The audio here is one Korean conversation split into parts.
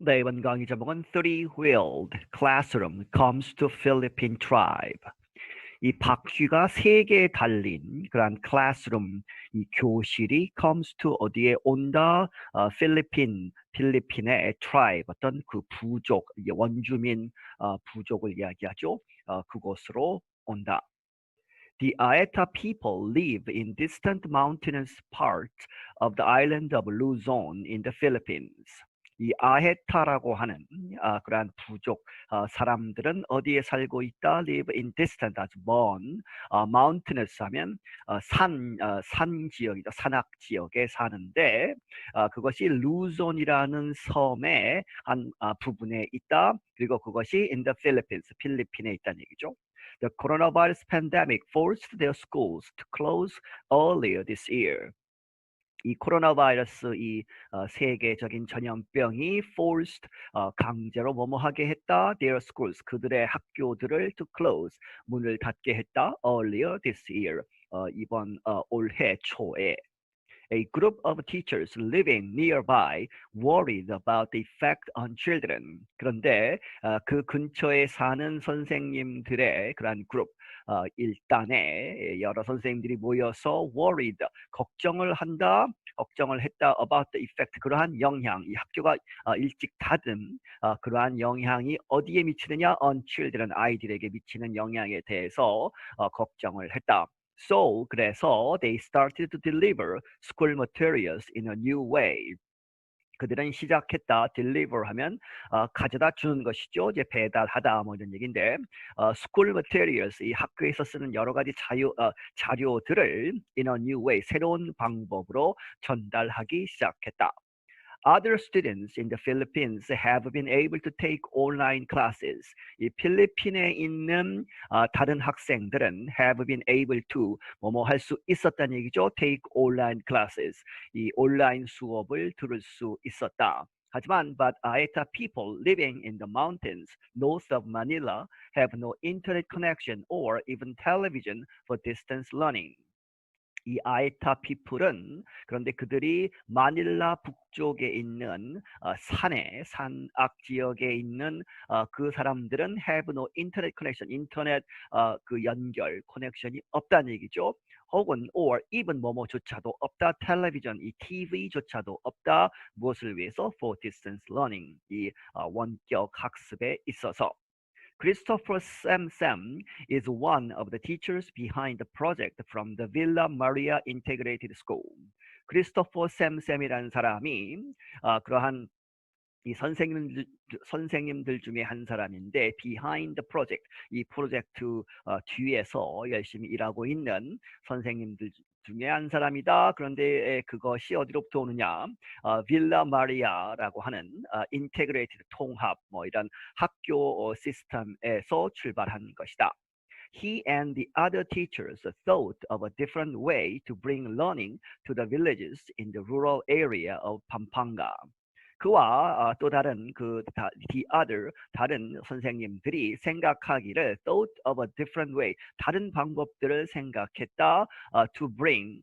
네, 이번 강의 제목은 Three-wheeled classroom comes to Philippine tribe. 이 바퀴가 세 개 달린 그러한 클래스룸, 이 교실이 comes to 어디에 온다? 어, 필리핀, 필리핀의 tribe, 어떤 그 부족, 이게 원주민 어, 부족을 이야기하죠. 어, 그곳으로 온다. The Aeta people live in distant mountainous parts of the island of Luzon in the Philippines. 이 아헤타라고 하는 아, 그러한 부족 어, 사람들은 어디에 살고 있다? Live in distant, 아주 먼 어, mountainous 하면 어, 산, 어, 산 지역이죠. 산악 지역에 사는데 어, 그것이 루존이라는 섬의 한 아, 부분에 있다. 그리고 그것이 in the Philippines, 필리핀에 있다는 얘기죠. The coronavirus pandemic forced their schools to close earlier this year. 이 코로나 바이러스 이 어, 세계적인 전염병이 forced 어, 강제로 뭐뭐 하게 했다? Their schools 그들의 학교들을 to close 문을 닫게 했다? Earlier this year. 어, 이번 어, 올해 초에 A group of teachers living nearby worried about the effect on children. 그런데 어, 그 근처에 사는 선생님들의 그러한 그룹 어, 일단에 여러 선생님들이 모여서 worried 걱정을 한다 걱정을 했다 about the effect 그러한 영향 이 학교가 어, 일찍 닫은 어, 그러한 영향이 어디에 미치느냐 on children 아이들에게 미치는 영향에 대해서 어, 걱정을 했다. So 그래서 they started to deliver school materials in a new way. 그들은 시작했다 deliver 하면 어, 가져다 주는 것이죠. 이제 배달하다 뭐 이런 얘기인데 어, school materials 이 학교에서 쓰는 여러 가지 자유, 어, 자료들을 in a new way 새로운 방법으로 전달하기 시작했다. Other students in the Philippines have been able to take online classes. 이 필리핀에 있는 어, 다른 학생들은 have been able to 뭐뭐 할 수 있었다는 얘기죠. Take online classes. 이 온라인 수업을 들을 수 있었다. 하지만 but Aeta people living in the mountains north of Manila have no internet connection or even television for distance learning. 이 아에타 피플은 그런데 그들이 마닐라 북쪽에 있는 어, 산에 산악 지역에 있는 어, 그 사람들은 have no internet connection 인터넷 어, 그 연결 커넥션이 없다는 얘기죠. 혹은 or even 뭐뭐조차도 없다 텔레비전 이 TV조차도 없다 무엇을 위해서 for distance learning 이 어, 원격 학습에 있어서 Christopher Sam Sam is one of the teachers behind the project from the Villa Maria Integrated School. 크리스토퍼 샘 샘이라는 사람이 어, 그러한 이 선생님들, 선생님들 중에 한 사람인데 behind the project 이 프로젝트 어, 뒤에서 열심히 일하고 있는 선생님들 중에 한 사람이다. 그런데 그것이 어디로부터 오느냐? 어, 빌라 마리아라고 하는 어, 인테그레이티드 통합 뭐 이런 학교 시스템에서 출발한 것이다. He and the other teachers thought of a different way to bring learning to the villages in the rural area of Pampanga. 그와 어, 또 다른 그 다, the other 다른 선생님들이 생각하기를 thought of a different way 다른 방법들을 생각했다 uh, to bring.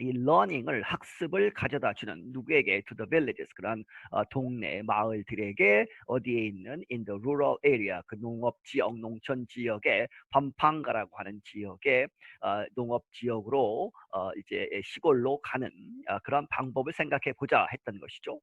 이 learning을 학습을 가져다 주는 누구에게? to the villages 그런 어, 동네 마을들에게 어디에 있는? in the rural area 그 농업 지역 농촌 지역에 밤팡가라고 하는 지역에 어, 농업 지역으로 어, 이제 시골로 가는 어, 그런 방법을 생각해 보자 했던 것이죠.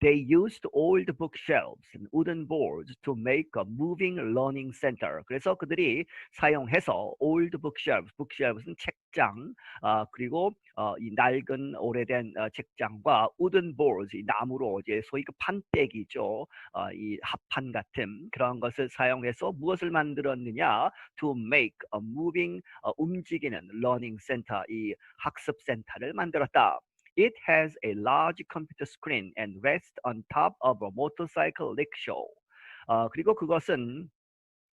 They used old bookshelves and wooden boards to make a moving learning center. 그래서 그들이 사용해서 old bookshelves, bookshelves는 책장, 어, 그리고 어, 이 낡은 오래된 어, 책장과 wooden boards, 이 나무로 이제 소위 그 판때기죠, 어, 이 합판 같은 그런 것을 사용해서 무엇을 만들었느냐? To make a moving, 어, 움직이는 learning center, 이 학습 센터를 만들었다. It has a large computer screen and rests on top of a motorcycle rickshaw. 어, 그리고 그것은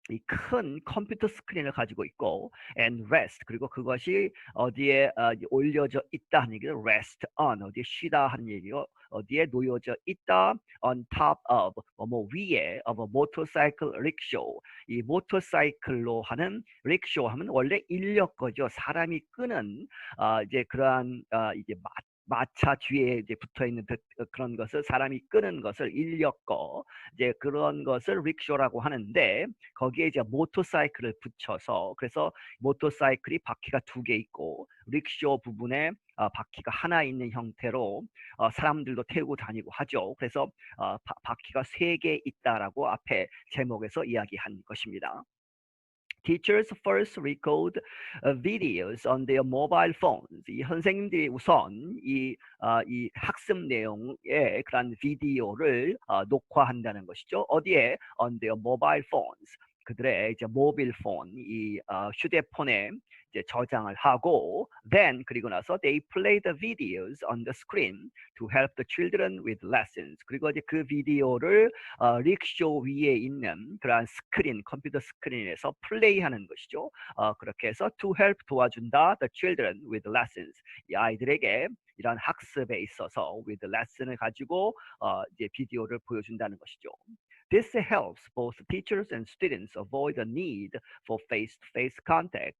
이 큰 컴퓨터 스크린을 가지고 있고 and rest 그리고 그것이 어디에 어, 올려져 있다 하는 얘기죠 rest on 어디에 쉬다 하는 얘기고 어디에 놓여져 있다 on top of 뭐 위에 of a motorcycle rickshaw 이 모터사이클로 하는 rickshaw 하면 원래 인력 거죠 사람이 끄는 어, 이제 그러한 어, 이제 마차 뒤에 이제 붙어 있는 그런 것을 사람이 끄는 것을 인력거 이제 그런 것을 릭쇼라고 하는데 거기에 이제 모터사이클을 붙여서 그래서 모터사이클이 바퀴가 두 개 있고 릭쇼 부분에 어, 바퀴가 하나 있는 형태로 어, 사람들도 태우고 다니고 하죠. 그래서 어, 바, 바퀴가 세 개 있다라고 앞에 제목에서 이야기한 것입니다. Teachers first record uh, videos on their mobile phones. 이 선생님들이 우선 이, 어, 이 학습 내용의 그런 비디오를 어, 녹화한다는 것이죠. 어디에? On their mobile phones. 그들의 이제 모빌 폰, 이 어, 휴대폰에 이제 저장을 하고 then 그리고 나서 they play the videos on the screen to help the children with lessons. 그리고 이제 그 비디오를 어, 릭쇼 위에 있는 그러한 스크린, 컴퓨터 스크린에서 플레이하는 것이죠. 어, 그렇게 해서 to help 도와준다 the children with lessons. 이 아이들에게 이런 학습에 있어서 with lesson을 가지고 어, 이제 비디오를 보여준다는 것이죠. This helps both teachers and students avoid the need for face-to-face contact.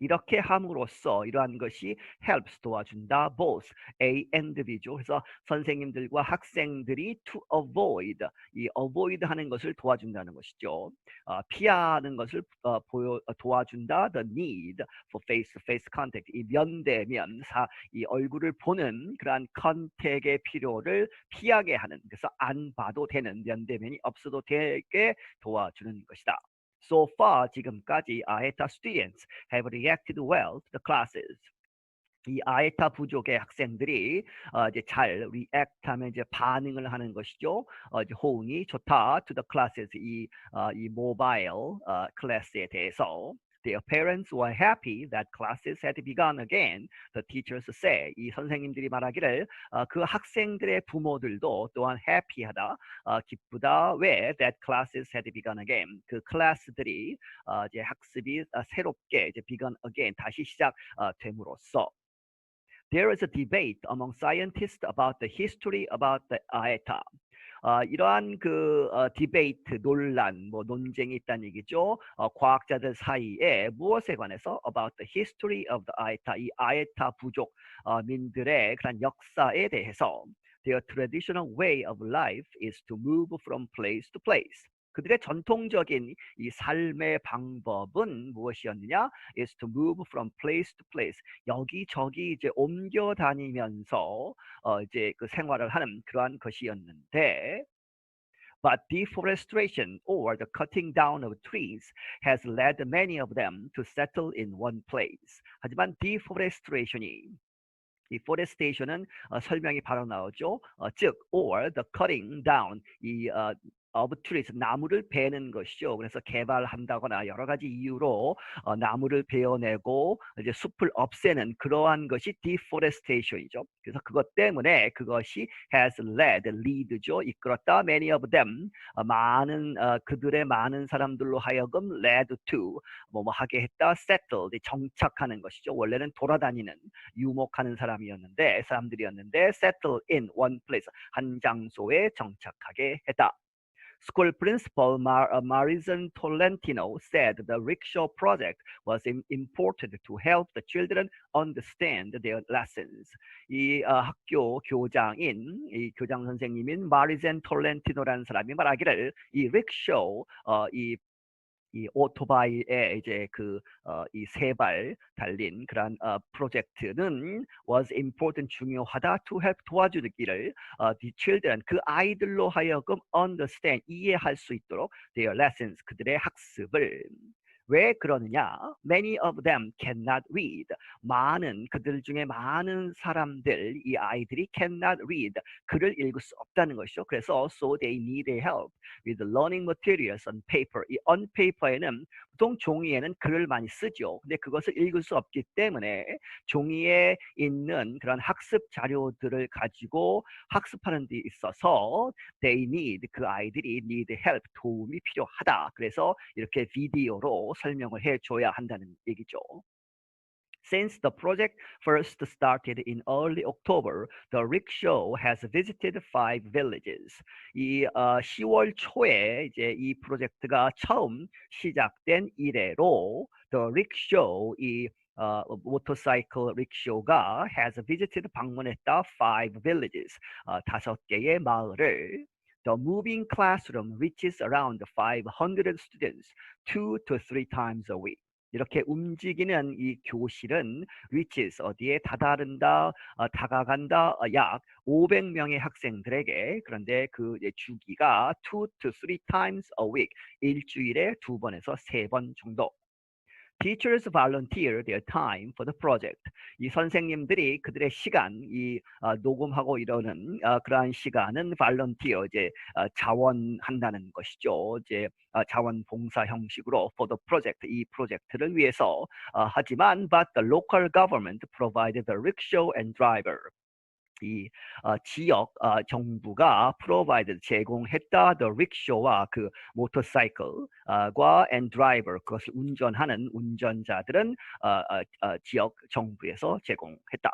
이렇게 함으로써 이러한 것이 helps 도와준다 both A and B죠. 그래서 선생님들과 학생들이 to avoid 이 avoid 하는 것을 도와준다는 것이죠. 어, 피하는 것을 어, 보여 도와준다 the need for face-to-face contact 이 면대면 사, 이 얼굴을 보는 그러한 컨택의 필요를 피하게 하는 그래서 안 봐도 되는 면대면이 없어도 되게 도와주는 것이다. So far 지금까지 아에타 students have reacted well to the classes. 이 아에타 부족의 학생들이 어, 이제 잘 react하면 이제 반응을 하는 것이죠. 어, 이제 호응이 좋다 to the classes 이, 어, 이 모바일 어, 클래스에 대해서. Their parents were happy that classes had begun again. The teachers say. 이 선생님들이 말하기를 어, 그 학생들의 부모들도 또한 happy하다, 어, 기쁘다. 왜? That classes had begun again. 그 클래스들이 어, 이제 학습이 어, 새롭게 이제 begun again 다시 시작 어. There is a debate among scientists about the history about the aeta. 어, 이러한 그 어, 디베이트, 논란, 뭐 논쟁이 있다는 얘기죠. 어, 과학자들 사이에 무엇에 관해서 about the history of the 아에타, 이 아에타 부족 어, 민들의 그런 역사에 대해서 their traditional way of life is to move from place to place. 그들의 전통적인 이 삶의 방법은 무엇이었느냐? is to move from place to place. 여기저기 이제 옮겨 다니면서 어 이제 그 생활을 하는 그러한 것이었는데 But deforestation or the cutting down of trees has led many of them to settle in one place. 하지만 deforestation이 이 forestation은 어, 설명이 바로 나오죠. 어, 즉, or the cutting down 이 어, of trees 나무를 베는 것이죠. 그래서 개발한다거나 여러 가지 이유로 어, 나무를 베어내고 이제 숲을 없애는 그러한 것이 deforestation이죠. 그래서 그것 때문에 그것이 has led, lead죠. 이끌었다. Many of them 어, 많은 어, 그들의 많은 사람들로 하여금 led to 뭐뭐 뭐 하게 했다. settled 정착하는 것이죠. 원래는 돌아다니는 유목하는 사람이었는데 사람들이었는데 settle in one place 한 장소에 정착하게 했다. School principal Mar uh, Marison Tolentino said the rickshaw project was important to help the children understand their lessons. 이 어, 학교 교장인 이 교장 선생님인 마리젠 톨렌티노라는 사람이 말하기를 이 rickshaw 어, 이 이 오토바이에 이제 그 어, 이세발 달린 그런 어, 프로젝트는 was important 중요하다 to help 도와주기를 어, the children 그 아이들로 하여금 understand 이해할 수 있도록 their lessons 그들의 학습을 왜 그러느냐? Many of them cannot read. 많은 그들 중에 많은 사람들 이 아이들이 cannot read 글을 읽을 수 없다는 것이죠. 그래서 so they need help with learning materials on paper. 이 on paper에는 보통 종이에는 글을 많이 쓰죠. 근데 그것을 읽을 수 없기 때문에 종이에 있는 그런 학습 자료들을 가지고 학습하는 데 있어서 they need 그 아이들이 need help 도움이 필요하다. 그래서 이렇게 비디오로 설명을 해 줘야 한다는 얘기죠. Since the project first started in early October, the rickshaw has visited five villages. 이 어, 10월 초에 이제 이 프로젝트가 처음 시작된 이래로 the rickshaw 이 어, 모터사이클 릭쇼가 has visited 방문했다 five villages 어, 다섯 개의 마을을 The moving classroom reaches around 500 students two to three times a week. 이렇게 움직이는 이 교실은 reaches 어디에 다다른다, 어, 다가간다 어, 약 500명의 학생들에게 그런데 그 주기가 two to three times a week 일주일에 두 번에서 세 번 정도. Teachers volunteer their time for the project. 이 선생님들이 그들의 시간, 이 어, 녹음하고 이러는 어, 그러한 시간은 volunteer, 이제 어, 자원한다는 것이죠. 이제 어, 자원봉사 형식으로 for the project, 이 프로젝트를 위해서 어, 하지만 but the local government provided the rickshaw and driver. 이 어, 지역 어, 정부가 provide 제공했다 the rickshaw와 그 모터사이클과 and driver 그것을 운전하는 운전자들은 어, 어, 어, 지역 정부에서 제공했다.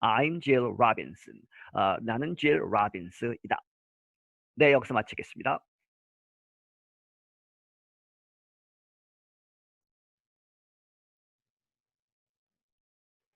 I'm Jill Robinson. 어, 나는 Jill Robbins이다. 네, 여기서 마치겠습니다.